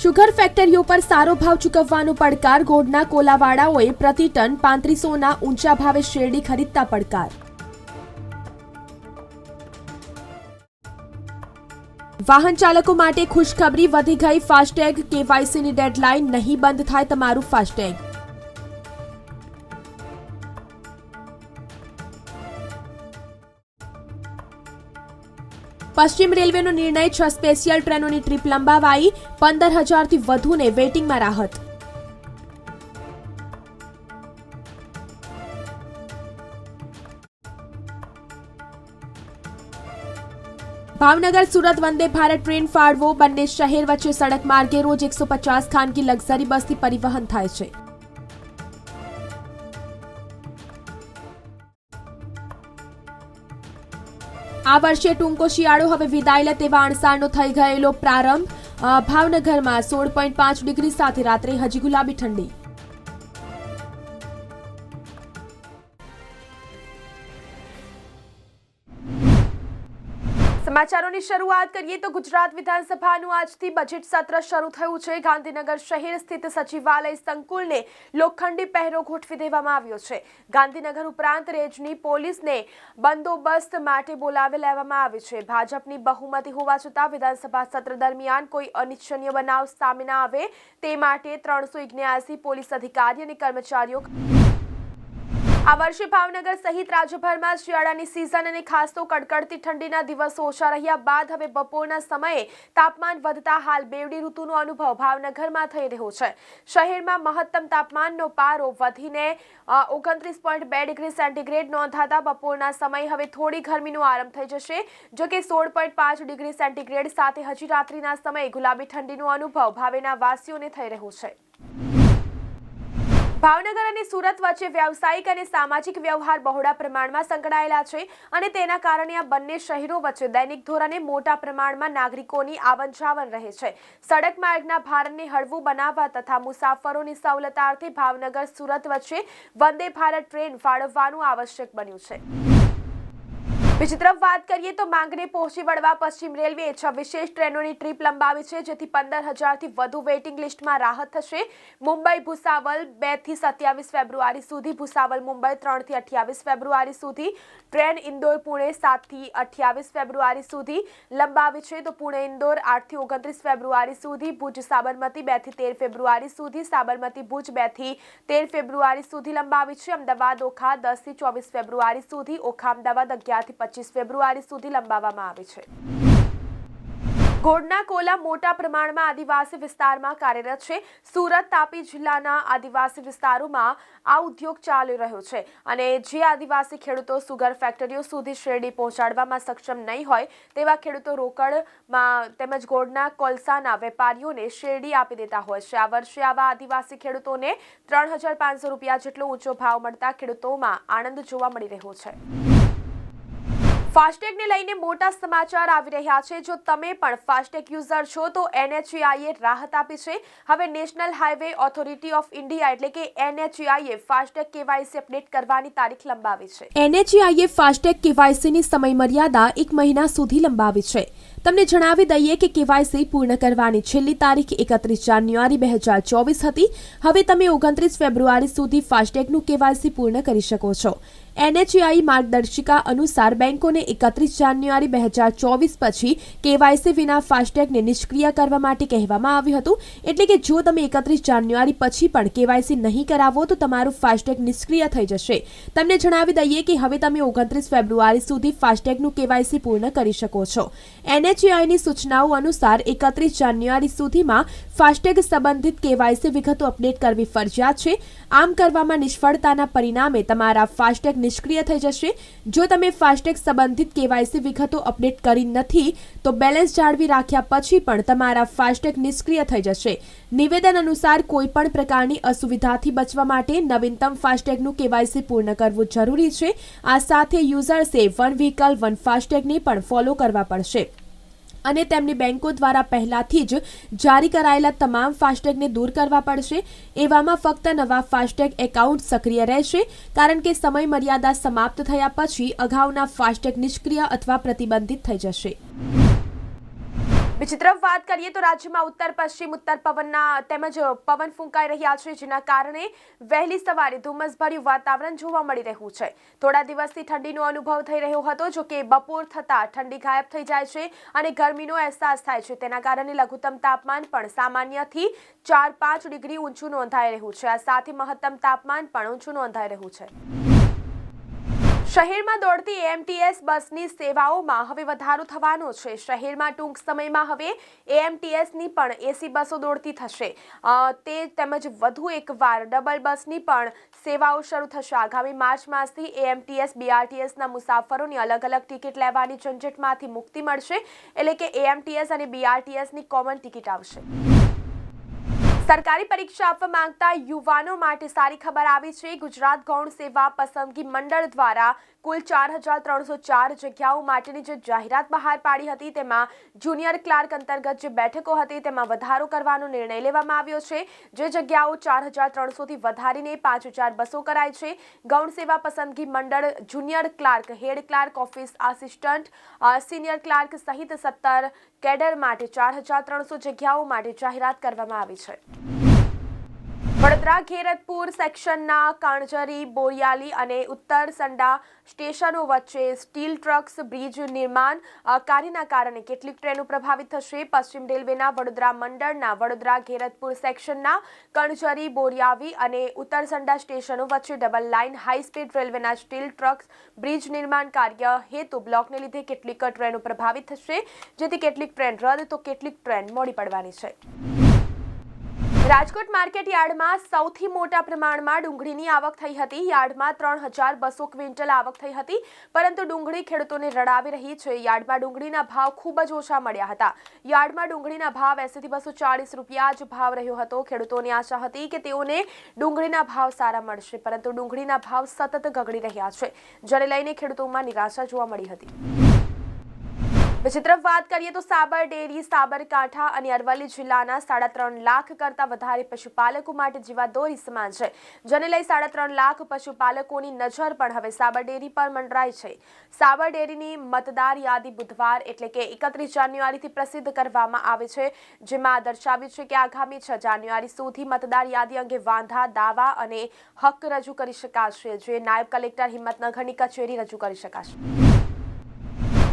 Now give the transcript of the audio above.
Sugar ફેક્ટરીઓ પર સારો ભાવ ચૂકવવાનો પડકાર ગોળના કોલાવાળાઓએ પ્રતિ ટન પાંત્રીસોના ઊંચા ભાવે શેરડી ખરીદતા પડકાર. વાહન ચાલકો માટે ખુશખબરી વધી ગઈ ફાસ્ટેગ, કેવાયસીની ડેડલાઇન નહીં બંધ થાય તમારું ફાસ્ટેગ. પશ્ચિમ રેલવેનો નિર્ણય છ સ્પેશિયલ ટ્રેનોની ટ્રીપ લંબાવાઈ પંદર હજારથી વધુને વેઇટિંગમાં રાહત. ભાવનગર, સુરત વંદે ભારત ટ્રેન ફાળવો, બંને શહેર વચ્ચે સડક માર્ગે રોજ એકસો પચાસ ખાનગી લક્ઝરી બસથી પરિવહન થાય છે. આ વર્ષે ટૂંકો શિયાળો હવે વિદાય લે તેવા અણસારનો થઈ ગયેલો પ્રારંભ ભાવનગરમાં સોળ પોઈન્ટ પાંચ ડિગ્રી સાથે રાત્રે હજી ગુલાબી ઠંડી. સમાચારોની શરૂઆત કરીએ તો ગુજરાત વિધાનસભાનું આજથી બજેટ સત્ર શરૂ થયું છે. ગાંધીનગર શહેર સ્થિત સચિવાલય સંકુલને લોખંડી પહેરો ગોઠવી દેવામાં આવ્યો છે. ગાંધીનગર ઉપરાંત રેજની પોલીસને બંદોબસ્ત માટે બોલાવી લેવામાં આવી છે. ભાજપની બહુમતી હોવા છતાં વિધાનસભા સત્ર દરમિયાન કોઈ અનિચ્છનીય બનાવ સામે ના આવે. તે માટે ત્રણસો પોલીસ અધિકારી અને કર્મચારીઓ આ વર્ષે ભાવનગર સહિત રાજ્યભરમાં શિયાળાની સિઝન અને ખાસ તો કડકડતી ઠંડીના દિવસો ઓછા રહ્યા બાદ હવે બપોરના સમયે તાપમાન વધતા હાલ બેવડી ઋતુનો અનુભવ ભાવનગરમાં થઈ રહ્યો છે. શહેરમાં મહત્તમ તાપમાનનો પારો વધીને ઓગણત્રીસ પોઈન્ટ બે ડિગ્રી સેન્ટીગ્રેડ નોંધાતા બપોરના સમયે હવે થોડી ગરમીનો આરંભ થઈ જશે, જો કે સોળ પોઈન્ટ પાંચ ડિગ્રી સેન્ટીગ્રેડ સાથે હજી રાત્રિના સમયે ગુલાબી ઠંડીનો અનુભવ ભાવેના વાસીઓને થઈ રહ્યો છે. ભાવનગર અને સુરત વચ્ચે વ્યવસાયિક અને સામાજિક વ્યવહાર બહોળા પ્રમાણમાં સંકળાયેલા છે અને તેના કારણે આ બંને શહેરો વચ્ચે દૈનિક ધોરણે મોટા પ્રમાણમાં નાગરિકોની આવન જાવન રહે છે. સડક માર્ગના ભારને હળવું બનાવવા તથા મુસાફરોની સવલતાર્થે ભાવનગર સુરત વચ્ચે વંદે ભારત ટ્રેન ફાળવવાનું આવશ્યક બન્યું છે. બીજી તરફ વાત કરીએ તો માંગને પહોંચી વળવા પશ્ચિમ રેલવેએ છ વિશેષ ટ્રેનોની ટ્રીપ લંબાવી છે, જેથી પંદર હજારથી વધુ વેઇટિંગ લિસ્ટમાં રાહત થશે. મુંબઈ ભુસાવલ બેથી સત્યાવીસ ફેબ્રુઆરી સુધી ભુસાવલ મુંબઈ ત્રણથી અઠ્યાવીસ ફેબ્રુઆરી સુધી, ટ્રેન ઇન્દોર, પુણે સાતથી અઠ્યાવીસ ફેબ્રુઆરી સુધી લંબાવી છે. તો પુણે, ઇન્દોર આઠથી ઓગણત્રીસ ફેબ્રુઆરી સુધી, ભુજ, સાબરમતી બેથી તેર ફેબ્રુઆરી સુધી, સાબરમતી, ભુજ બેથી તેર ફેબ્રુઆરી સુધી લંબાવી છે. અમદાવાદ, ઓખા દસથી ચોવીસ ફેબ્રુઆરી સુધી, ઓખા, અમદાવાદ અગિયારથી પચીસ ફેબ્રુઆરી સુધી લંબાવવામાં આવે છે. ગોડના કોલા મોટા પ્રમાણમાં આદિવાસી વિસ્તારમાં કાર્યરત છે. સુરત, તાપી જિલ્લાના આદિવાસી વિસ્તારોમાં આ ઉદ્યોગ ચાલી રહ્યો છે અને જે આદિવાસી ખેડૂતો સુગર ફેક્ટરીઓ સુધી શેરડી પહોંચાડવામાં સક્ષમ નહીં હોય, તેવા ખેડૂતો રોકડમાં તેમજ ગોળના કોલસાના વેપારીઓને શેરડી આપી દેતા હોય છે. આ વર્ષે આવા આદિવાસી ખેડૂતોને ત્રણ હજાર પાંચસો રૂપિયા જેટલો ઊંચો ભાવ મળતા ખેડૂતોમાં આનંદ જોવા મળી રહ્યો છે. ફાસ્ટેગને લઈને મોટા સમાચાર આવી રહ્યા છે. જો તમે પણ ફાસ્ટેગ યુઝર છો, તો એનએચઆઈએ રાહત આપી છે. હવે national highway authority of India એટલે કે એનએચઆઈએ ફાસ્ટેગ કેવાયસી અપડેટ કરવાની તારીખ લંબાવી છે. એનએચઆઈએ ફાસ્ટેગ કેવાયસીની સમયમર્યાદા એક મહિના સુધી લંબાવી છે. તમને જણાવી દઈએ કે કેવાયસી પૂર્ણ કરવાની છેલ્લી તારીખ એકત્રીસ જાન્યુઆરી બે હજાર ચોવીસ હતી. હવે તમે ઓગણત્રીસ ફેબ્રુઆરી સુધી ફાસ્ટેગનું કેવાયસી પૂર્ણ કરી શકો છો. એનએચઆઈ માર્ગદર્શિકા અનુસાર બેંકોને એકત્રીસ જાન્યુઆરી બે હજાર ચોવીસ પછી કેવાયસી વિના ફાસ્ટેગને નિષ્ક્રિય કરવા માટે કહેવામાં આવ્યું હતું. એટલે કે જો તમે એકત્રીસ જાન્યુઆરી પછી પણ કેવાયસી નહીં કરાવો તો તમારું ફાસ્ટેગ નિષ્ક્રિય થઈ જશે. તમને જણાવી દઈએ કે હવે તમે ઓગણત્રીસ ફેબ્રુઆરી સુધી ફાસ્ટેગનું કેવાયસી પૂર્ણ કરી શકો છો. એને એનએચએઆઈની સૂચનાઓ અનુસાર એકત્રીસ જાન્યુઆરી સુધીમાં ફાસ્ટેગ સંબંધિત કેવાયસી વિગતો અપડેટ કરવી ફરજિયાત છે. આમ કરવામાં નિષ્ફળતાના પરિણામે તમારા ફાસ્ટેગ નિષ્ક્રિય થઈ જશે. જો તમે ફાસ્ટેગ સંબંધિત કેવાયસી વિગતો અપડેટ કરી નથી, તો બેલેન્સ જાળવી રાખ્યા પછી પણ તમારા ફાસ્ટેગ નિષ્ક્રિય થઈ જશે. નિવેદન અનુસાર કોઈપણ પ્રકારની અસુવિધાથી બચવા માટે નવીનતમ ફાસ્ટેગનું કેવાયસી પૂર્ણ કરવું જરૂરી છે. આ સાથે યુઝર્સે વન વ્હીકલ, વન ફાસ્ટેગને પણ ફોલો કરવા પડશે. અને તેમની બેંકો દ્વારા પહેલાથી જ જારી કરાયેલા તમામ ફાસ્ટેગને દૂર કરવા પડશે. એવામાં ફક્ત નવા ફાસ્ટેગ એકાઉન્ટ સક્રિય રહેશે, કારણ કે સમય મર્યાદા સમાપ્ત થયા પછી અગાઉના ફાસ્ટેગ નિષ્ક્રિય અથવા પ્રતિબંધિત થઈ જશે. બીજી તરફ વાત કરીએ તો રાજ્યમાં ઉત્તર, પશ્ચિમ, ઉત્તર પવનના તેમજ પવન ફૂંકાઈ રહ્યા છે, જેના કારણે વહેલી સવારે ધુમ્મસભર્યું વાતાવરણ જોવા મળી રહ્યું છે. થોડા દિવસથી ઠંડીનો અનુભવ થઈ રહ્યો હતો, જો કે બપોર થતાં ઠંડી ગાયબ થઈ જાય છે અને ગરમીનો અહેસાસ થાય છે. તેના કારણે લઘુત્તમ તાપમાન પણ સામાન્યથી ચાર પાંચ ડિગ્રી ઊંચું નોંધાઈ રહ્યું છે. આ સાથે મહત્તમ તાપમાન પણ ઊંચું નોંધાઈ રહ્યું છે. શહેરમાં દોડતી એએમટીએસ બસની સેવાઓમાં હવે વધારો થવાનો છે. શહેરમાં ટૂંક સમયમાં હવે એએમટીએસની પણ એસી બસો દોડતી થશે. તે તેમજ વધુ એકવાર ડબલ બસની પણ સેવાઓ શરૂ થશે. આગામી માર્ચ માસથી એએમટીએસ બીઆરટીએસના મુસાફરોની અલગ અલગ ટિકિટ લેવાની ઝંઝટમાંથી મુક્તિ મળશે. એટલે કે એએમટીએસ અને બીઆરટીએસની કોમન ટિકિટ આવશે. સરકારી પરીક્ષા આપવા માંગતા યુવાનો માટે સારી ખબર આવી છે. ગુજરાત ગૌણ સેવા પસંદગી મંડળ દ્વારા કુલ ચાર હજાર ત્રણસો ચાર જગ્યાઓ માટેની જે જાહેરાત બહાર પાડી હતી, તેમાં જુનિયર ક્લાર્ક અંતર્ગત જે બેઠકો હતી, તેમાં વધારો કરવાનો નિર્ણય લેવામાં આવ્યો છે. જે જગ્યાઓ ચાર હજાર ત્રણસોથી વધારીને પાંચ હજાર બસો કરાય છે. ગૌણ સેવા પસંદગી મંડળ junior clerk, head clerk, office assistant senior clerk સહિત સત્તર કેડર માટે ચાર હજાર ત્રણસો જગ્યાઓ માટે જાહેરાત કરવામાં આવી છે. વડોદરા ઘેરતપુર સેક્શનના કાણજરી, બોરિયાલી અને ઉત્તર સંડા સ્ટેશનો વચ્ચે સ્ટીલ ટ્રક્સ બ્રિજ નિર્માણ કાર્યના કારણે કેટલીક ટ્રેનો પ્રભાવિત થશે. પશ્ચિમ રેલવેના વડોદરા મંડળના વડોદરા ઘેરતપુર સેક્શનના કણજરી, બોરિયાવી અને ઉત્તર સંડા સ્ટેશનો વચ્ચે ડબલ લાઇન હાઈ સ્પીડ રેલવેના સ્ટીલ ટ્રક્સ બ્રિજ નિર્માણ કાર્ય હેતુ બ્લોકને લીધે કેટલીક ટ્રેનો પ્રભાવિત થશે. જેથી કેટલીક ટ્રેન રદ, તો કેટલીક ટ્રેન મોડી પડવાની છે. રાજકોટ માર્કેટ યાર્ડમાં સૌથી મોટા પ્રમાણમાં ડુંગળીની આવક થઈ હતી. યાર્ડમાં ત્રણ હજાર બસો ક્વિન્ટલ આવક થઈ હતી, પરંતુ ડુંગળી ખેડૂતોને રડાવી રહી છે. યાર્ડમાં ડુંગળીના ભાવ ખૂબ જ ઓછા મળ્યા હતા. યાર્ડમાં ડુંગળીના ભાવ એસીથી બસો ચાળીસ રૂપિયા જ ભાવ રહ્યો હતો. ખેડૂતોની આશા હતી કે તેઓને ડુંગળીના ભાવ સારા મળશે, પરંતુ ડુંગળીના ભાવ સતત ગગડી રહ્યા છે. જેને લઈને ખેડૂતોમાં નિરાશા જોવા મળી હતી. બીજી તરફ વાત કરીએ તો સાબર ડેરી સાબરકાંઠા અને અરવલ્લી જિલ્લાના સાડા ત્રણ લાખ કરતાં વધારે પશુપાલકો માટે જીવાદોરી સમાન છે. જેને લઈ સાડા ત્રણ લાખ પશુપાલકોની નજર પણ હવે સાબર ડેરી પર મંડરાઈ છે. સાબર ડેરીની મતદાર યાદી બુધવાર એટલે કે એકત્રીસ જાન્યુઆરીથી પ્રસિદ્ધ કરવામાં આવે છે, જેમાં દર્શાવ્યું છે કે આગામી છ જાન્યુઆરી સુધી મતદાર યાદી અંગે વાંધા, દાવા અને હક રજૂ કરી શકાશે, જે નાયબ કલેક્ટર હિંમતનગરની કચેરી રજૂ કરી શકાશે.